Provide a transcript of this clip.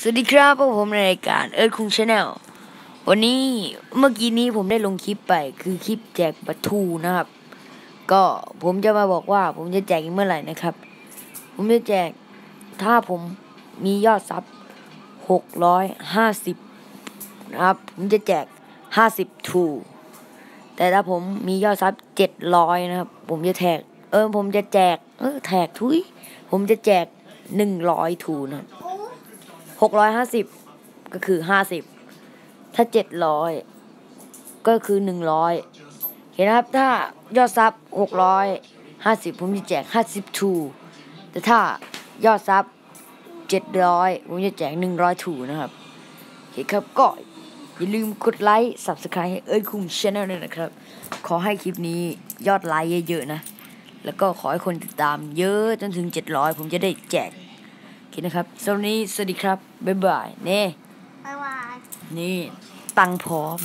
สวัสดีครับพวกผมในรายการเอิร์ธคุงชาแนลวันนี้เมื่อกี้นี้ผมได้ลงคลิปไปคือคลิปแจกบัตรทูนะครับ ก็ผมจะมาบอกว่าผมจะแจกเมื่อไหร่นะครับ ผมจะแจกถ้าผมมียอดซับหกร้อยห้าสิบนะครับ ผมจะแจกห้าสิบทูแต่ถ้าผมมียอดซับเจ็ดร้อยนะครับ ผมจะแจกเออผมจะแจกเออแท็กทุยผมจะแจกหนึ่งร้อยทูนะครับ หกร้อยห้าสิบก็คือห้าสิบถ้าเจ็ดร้อยก็คือหนึ่งร้อยเห็นครับถ้ายอดซับหกร้อยห้าสิบผมจะแจกห้าสิบทูแต่ถ้ายอดซับเจ็ดร้อยผมจะแจกหนึ่งร้อยทูนะครับโอเคครับก็อย่าลืมกดไลค์ subscribe ให้เอ้ยคุมช anel ด้วยนะครับ ขอให้คลิปนี้ยอดไลค์เยอะๆนะ แล้วก็ขอให้คนติดตามเยอะจนถึง 700 ผมจะได้แจก โอเคนะครับสำหรับวันนี้สวัสดีครับ บ๊ายบาย นี่ บ๊ายบาย นี่ ตังค์พร้อม